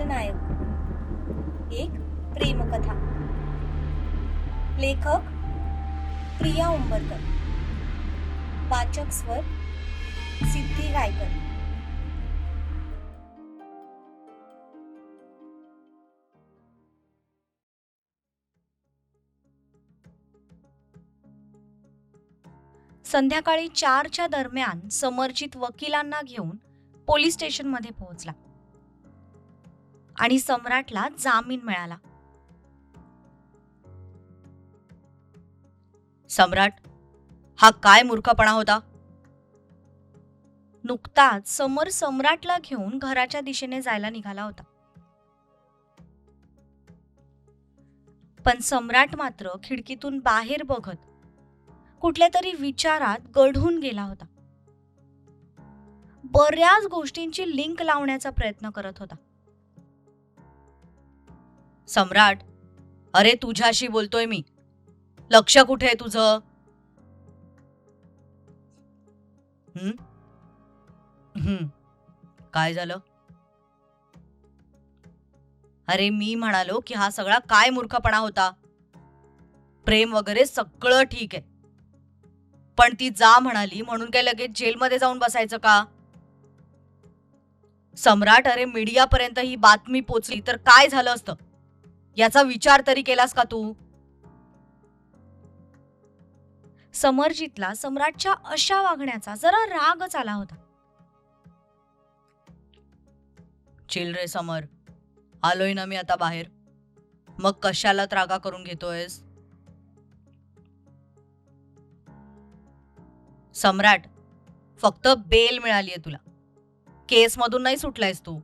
खलनायक एक प्रेमकथा. लेखक प्रिया उंबरकर. वाचक स्वर सिद्धी गायकर. संध्याकाळी चारच्या दरम्यान समर्जित वकिलांना घेऊन पोलीस स्टेशनमध्ये पोहोचला. आणि सम्राटला जामीन मिळाला. सम्राट हा काय मूर्खपणा होता? नुकताच समर सम्राटला घेऊन घराच्या दिशेने जायला निघाला होता. पण सम्राट मात्र खिडकीतून बाहेर बघत कुठल्या तरी विचारात गढून गेला होता. बऱ्याच गोष्टींची लिंक लावण्याचा प्रयत्न करत होता. सम्राट अरे तुझ्याशी बोलतोय मी. लक्ष कुठे आहे तुझं? काय झालं? अरे मी म्हणालो की हा सगळा काय मूर्खपणा होता? प्रेम वगैरे सगळं ठीक आहे. पण ती जा म्हणाली म्हणून काय लगेच जेलमध्ये जाऊन बसायचं का? सम्राट अरे मीडियापर्यंत ही बातमी पोचली तर काय झालं असतं? याचा विचार तरी केलास का तू? समरजितला सम्राटच्या अशा वागण्याचा जरा रागच आला होता. चिल रे समर आलोय ना मी आता बाहेर. मग कशाला त्रागा करून घेतोयस? सम्राट फक्त बेल मिळालीये तुला. केस मधून नाही सुटलायस तू.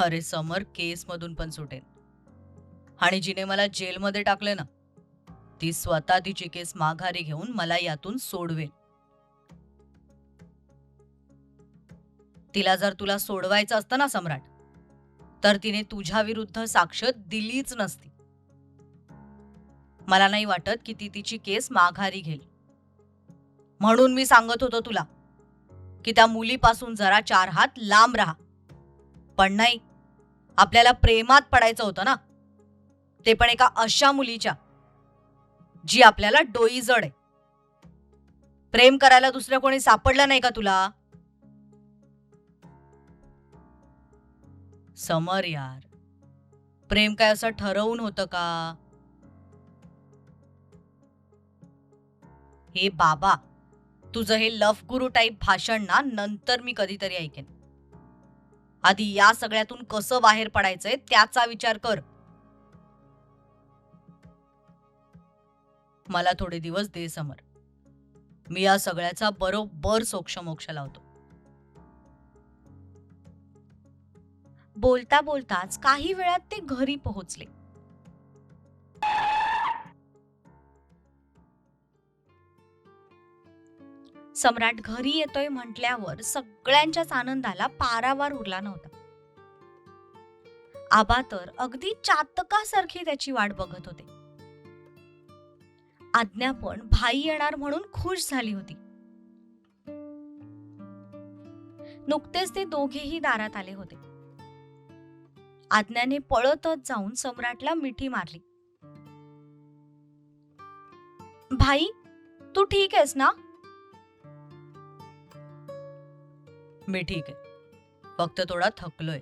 अरे समर केसमधून पण सुटेन. आणि जिने मला जेलमध्ये टाकले ना ती स्वतः तिची केस माघारी घेऊन मला यातून सोडवेल तिला जर तुला सोडवायचं असतं ना सम्राट तर तिने तुझ्या विरुद्ध साक्ष दिलीच नसती. मला नाही वाटत की ती तिची केस माघारी घेईल. म्हणून मी सांगत होतो तुला की त्या मुलीपासून जरा चार हात लांब राहा. पण नाही आपल्याला प्रेमात पडायचं होतं ना? ते पण एका अशा मुलीच्या जी आपल्याला डोई जड आहे. प्रेम करायला दुसरं कोणी सापडलं नाही का तुला? समर यार. प्रेम काय असं ठरवून होतं का? हे बाबा तुझं हे लव गुरु टाईप भाषण ना नंतर मी कधीतरी ऐकेन. आधी या सगळ्यातून कसं बाहेर पडायचंय त्याचा विचार कर. मला थोडे दिवस दे समर. मी या सगळ्याचा बरोबर सोक्षमोक्ष लावतो. बोलता बोलताच काही वेळात ते घरी पोहोचले. सम्राट घरी येतोय म्हटल्यावर सगळ्यांच्याच आनंदाला पारावार उरला नव्हता. आबा तर अगदी चातकासारखी त्याची वाट बघत होते. आज्ञा पण भाई येणार म्हणून खुश झाली होती. नुकतेच ते दोघेही दारात आले होते. आज्ञाने पळतच जाऊन सम्राटला मिठी मारली. भाई तू ठीक आहेस ना? मी ठीक आहे. फक्त थोडा थकलोय.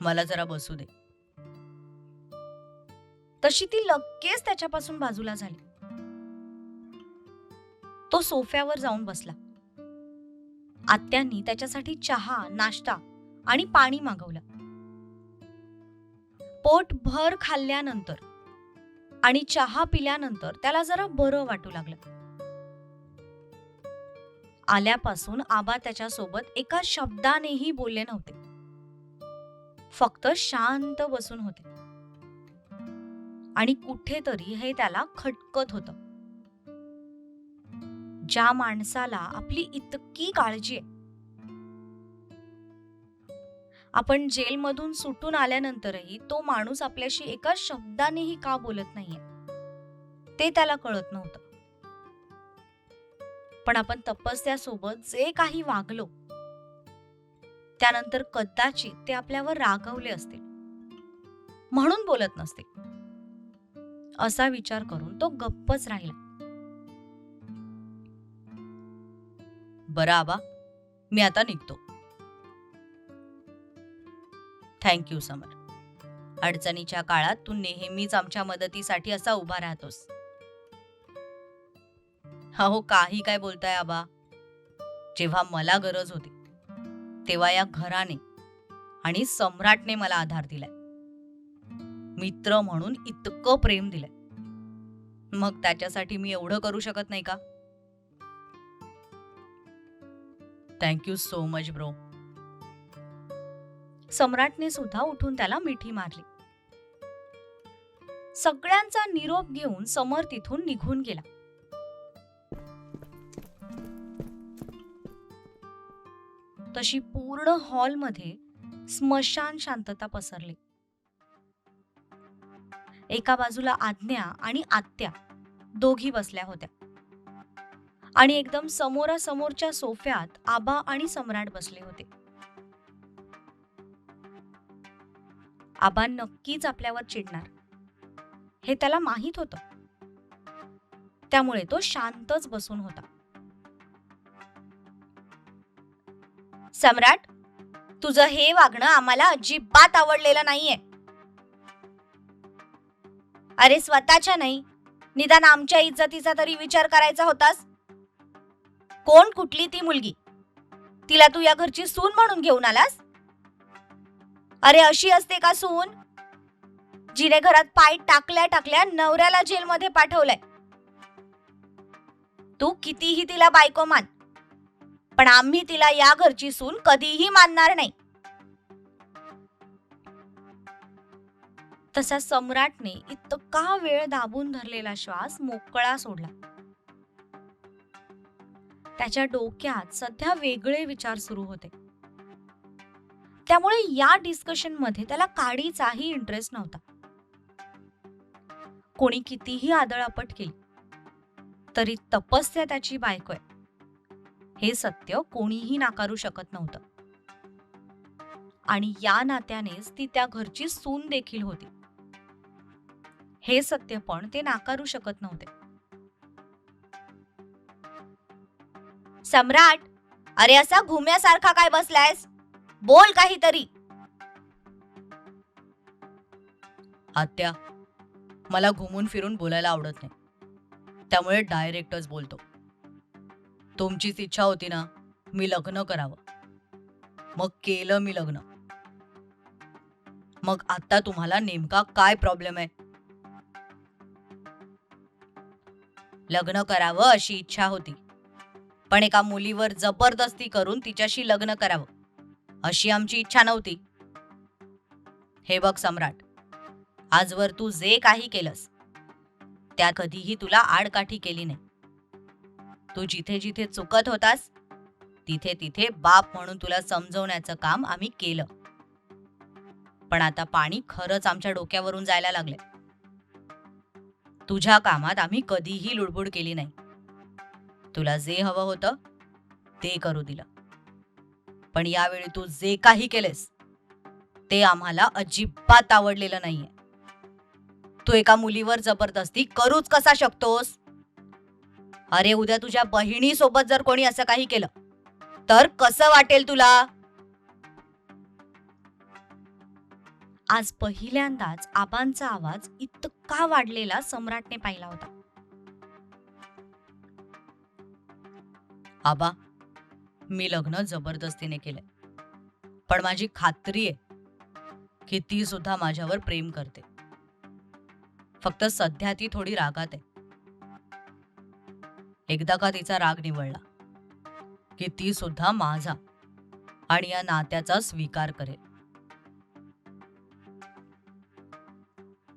मला जरा बसू दे. तशी ती लगेच त्याच्यापासून बाजूला झाली. तो सोफ्यावर जाऊन बसला. आत्यांनी त्याच्यासाठी चहा नाश्ता आणि पाणी मागवलं. पोट भर खाल्ल्यानंतर आणि चहा पिल्यानंतर त्याला जरा बरं वाटू लागलं. आल्यापासून आबा त्याच्यासोबत एका शब्दानेही बोलले नव्हते. फक्त शांत बसून होते. आणि कुठेतरी हे त्याला खटकत होतं. ज्या माणसाला आपली इतकी काळजी आहे. आपण जेलमधून सुटून आल्यानंतरही तो माणूस आपल्याशी एका शब्दानेही का बोलत नाहीये? ते त्याला कळत नव्हतं. पण आपण तपस्यासोबत जे काही वागलो त्यानंतर कदाचित ते आपल्यावर रागवले असतील. म्हणून बोलत नसतील. असा विचार करून तो गप्पच राहिला. बरं आबा मी आता निघतो. थँक्यू समर अडचणीच्या काळात तू नेहमीच आमच्या मदतीसाठी असा उभा राहतोस. अहो काही काय बोलताय आबा. जेव्हा मला गरज होती तेव्हा या घराने आणि सम्राटने मला आधार दिलाय. मित्र म्हणून इतकं प्रेम दिलंय. मग त्याच्यासाठी मी एवढं करू शकत नाही का? Thank you so much bro सम्राटने सुद्धा उठून त्याला मिठी मारली. सगळ्यांचा निरोप घेऊन समर तिथून निघून गेला. तशी पूर्ण हॉलमध्ये स्मशान शांतता पसरली. एका बाजूला आज्ञा आणि आत्या दोघी बसल्या होत्या. आणि एकदम समोरासमोरच्या सोफ्यात आबा आणि सम्राट बसले होते. आबा नक्कीच आपल्यावर चिडणार. हे त्याला माहीत होतं. त्यामुळे तो शांतच बसून होता. सम्राट तुझं हे वागणं आम्हाला अजिबात आवडलेलं नाहीये. अरे स्वतःच्या नाही निदान आमच्या इज्जतीचा तरी विचार करायचा होतास? कोण कुठली ती मुलगी? तिला तू या घरची सून म्हणून घेऊन आलास? अरे अशी असते का सून? जिने घरात पाय टाकल्या टाकल्या नवऱ्याला जेलमध्ये पाठवलंय. तू कितीही तिला बायको मान पण आम्ही तिला या घरची सून कधीही मानणार नाही. तसा सम्राटने इतका वेळ दाबून धरलेला श्वास मोकळा सोडला. त्याच्या डोक्यात सध्या वेगळे विचार सुरू होते. त्यामुळे या डिस्कशनमध्ये त्याला काडीचाही इंटरेस्ट नव्हता. कोणी कितीही आदळापट केली तरी तपस्या त्याची बायको आहे. हे सत्य कोणीही नाकारू शकत नव्हतं. आणि या नात्यानेच ती त्या घरची सून देखील होती. हे सत्य पण ते नाकारू शकत नव्हते. सम्राट अरे असा घुम्यासारखा काय बसलायस? बोल काहीतरी. आत्या मला घुमून फिरून बोलायला आवडत नाही. त्यामुळे डायरेक्टच बोलतो. तुमचीच इच्छा होती ना मी लग्न करावं. मग केलं मी लग्न. मग आता तुम्हाला नेमका काय प्रॉब्लेम आहे? लग्न करावं अशी इच्छा होती. पण एका मुलीवर जबरदस्ती करून तिच्याशी लग्न करावं अशी आमची इच्छा नव्हती. हे बघ सम्राट आजवर तू जे काही केलंस त्या कधीही तुला आडकाठी केली नाही. तू जिथे जिथे चुकत होतास तिथे तिथे बाप म्हणून तुला समजवण्याचं काम आम्ही केलं. पण आता पाणी खरंच आमच्या डोक्यावरून जायला लागले तुझ्या कामात आम्ही कधीही लुडबुड केली नाही. तुला जे हवं होतं ते करू दिलं. पण यावेळी तू जे काही केलेस ते आम्हाला अजिबात आवडलेलं नाहीये. तू एका मुलीवर जबरदस्ती करूच कसा शकतोस? अरे उद्या तुझ्या बहिणी सोबत जर कोणी असं काही केलं तर कसं वाटेल तुला? आज पहिल्यांदाच आबांचा आवाज इतका वाढलेला सम्राटने पाहिला होता. आबा मी लग्न जबरदस्तीने केलंय पण माझी खात्री आहे की ती सुद्धा माझ्यावर प्रेम करते. फक्त सध्या ती थोडी रागात आहे. एकदा का तिचा राग निवडला की ती सुद्धा माझा आणि या नात्याचा स्वीकार करेल.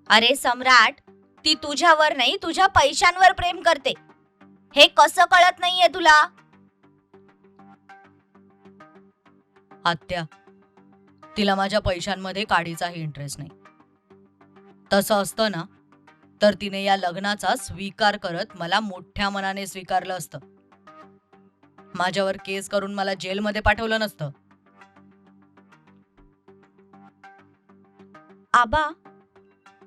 अरे सम्राट ती तुझ्यावर नाही तुझ्या पैशांवर प्रेम करते. हे कसं कळत नाहीये तुला? आत्या तिला माझ्या पैशांमध्ये काडीचाही इंटरेस्ट नाही. तसं असतं ना तर तिने या लग्नाचा स्वीकार करत मला मोठ्या मनाने स्वीकारलं असतं. माझ्यावर केस करून मला जेलमध्ये पाठवलं नसतं. आबा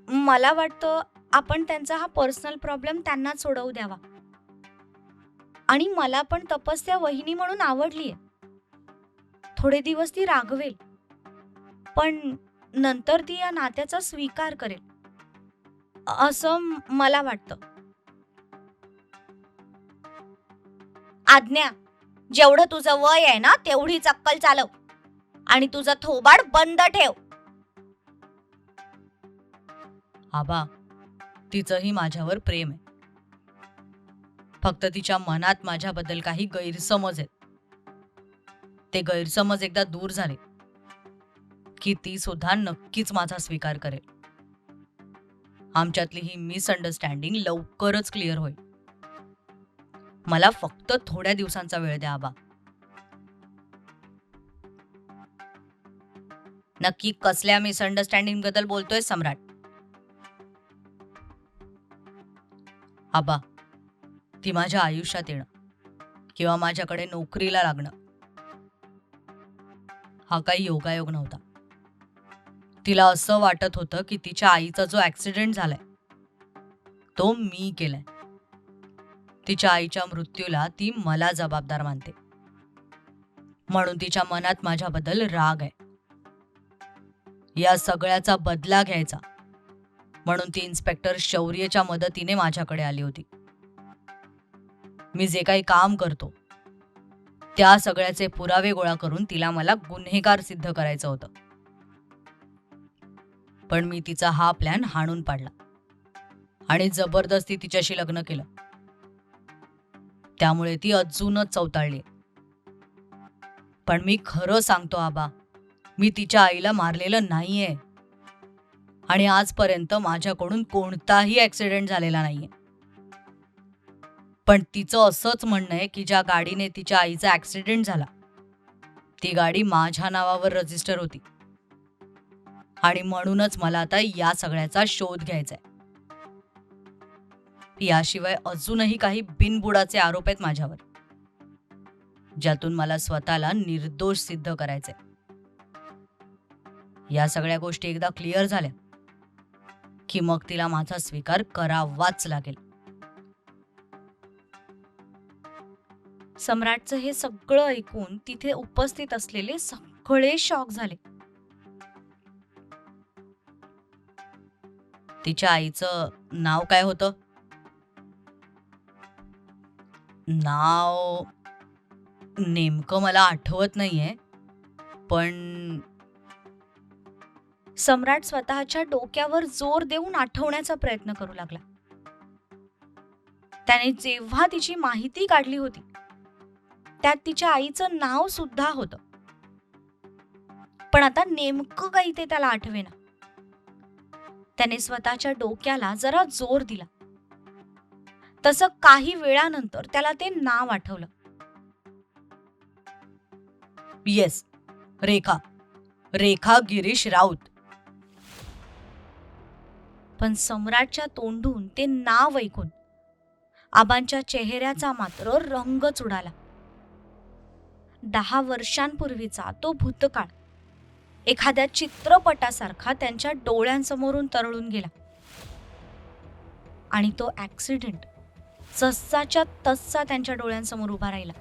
मला वाटतं आपण त्यांचा हा पर्सनल प्रॉब्लेम त्यांना सोडवू द्यावा. आणि मला पण तपस्या वहिनी म्हणून आवडलीये. थोडे दिवस ती रागवेल पण नंतर ती या नात्याचा स्वीकार करेल. असं मला वाटतं. आज्ञा जेवढं तुझं वय आहे ना तेवढी चक्कल चालव आणि तुझं थोबाड बंद ठेव. आबा तिचंही माझ्यावर प्रेम आहे. फक्त तिच्या मनात माझ्याबद्दल काही गैरसमज आहेत. ते गैरसमज एकदा दूर झाले की ती सुद्धा नक्कीच माझा स्वीकार करेल. आमच्यातली ही मिसअंडरस्टँडिंग लवकरच क्लिअर होईल. मला फक्त थोड्या दिवसांचा वेळ द्या आबा. नक्की कसल्या मिसअंडरस्टँडिंगबद्दल बोलतोय सम्राट? आबा ती माझ्या आयुष्यात येणं किंवा माझ्याकडे नोकरीला लागणं हा काही योगायोग नव्हता. तिला असं वाटत होतं की तिच्या आईचा जो ऍक्सिडेंट झालाय तो मी केलाय. तिच्या आईच्या मृत्यूला ती मला जबाबदार मानते. म्हणून तिच्या मनात माझ्याबद्दल राग आहे. या सगळ्याचा बदला घ्यायचा. म्हणून ती इन्स्पेक्टर शौर्यच्या मदतीने माझ्याकडे आली होती. मी जे काही काम करतो त्या सगळ्याचे पुरावे गोळा करून तिला मला गुन्हेगार सिद्ध करायचं होतं. पण मी तिचा हा प्लॅन हाणून पाडला. आणि जबरदस्ती तिच्याशी लग्न केलं. त्यामुळे ती अजूनच चवताळली पण मी खरं सांगतो आबा मी तिच्या आईला मारलेलं नाहीये. आणि आजपर्यंत माझ्याकडून कोणताही ऍक्सिडेंट झालेला नाहीये. पण तिचं असंच म्हणणं आहे की ज्या गाडीने तिच्या आईचा ऍक्सिडेंट झाला ती गाडी माझ्या नावावर रजिस्टर होती. आणि म्हणूनच मला आता या सगळ्याचा शोध घ्यायचा आहे याशिवाय अजूनही काही बिनबुडाचे आरोप आहेत माझ्यावर ज्यातून मला स्वतःला निर्दोष सिद्ध करायचंय. या सगळ्या गोष्टी एकदा क्लिअर झाल्या की मग तिला माझा स्वीकार करावाच लागेल. सम्राटचं हे सगळं ऐकून तिथे उपस्थित असलेले सगळे शॉक झाले. तिच्या आईचं नाव काय होतं? नाव नेमकं मला आठवत नाहीये पण सम्राट स्वतःच्या डोक्यावर जोर देऊन आठवण्याचा प्रयत्न करू लागला. त्याने जेव्हा तिची माहिती काढली होती त्यात तिच्या आईचं नाव सुद्धा होतं. पण आता नेमकं काही ते त्याला आठवेना. त्याने स्वतःच्या डोक्याला जरा जोर दिला. तसं काही वेळानंतर त्याला ते नाव आठवलं. येस रेखा. रेखा गिरीश राऊत. पण सम्राटच्या तोंडून ते नाव ऐकून आबांच्या चेहऱ्याचा मात्र रंगच उडाला. दहा वर्षांपूर्वीचा तो भूतकाळ. एखाद्या चित्रपटासारखा त्यांच्या डोळ्यांसमोरून तरळून गेला. आणि तो ॲक्सिडेंट जसाच्या तसा त्यांच्या डोळ्यांसमोर उभा राहिला.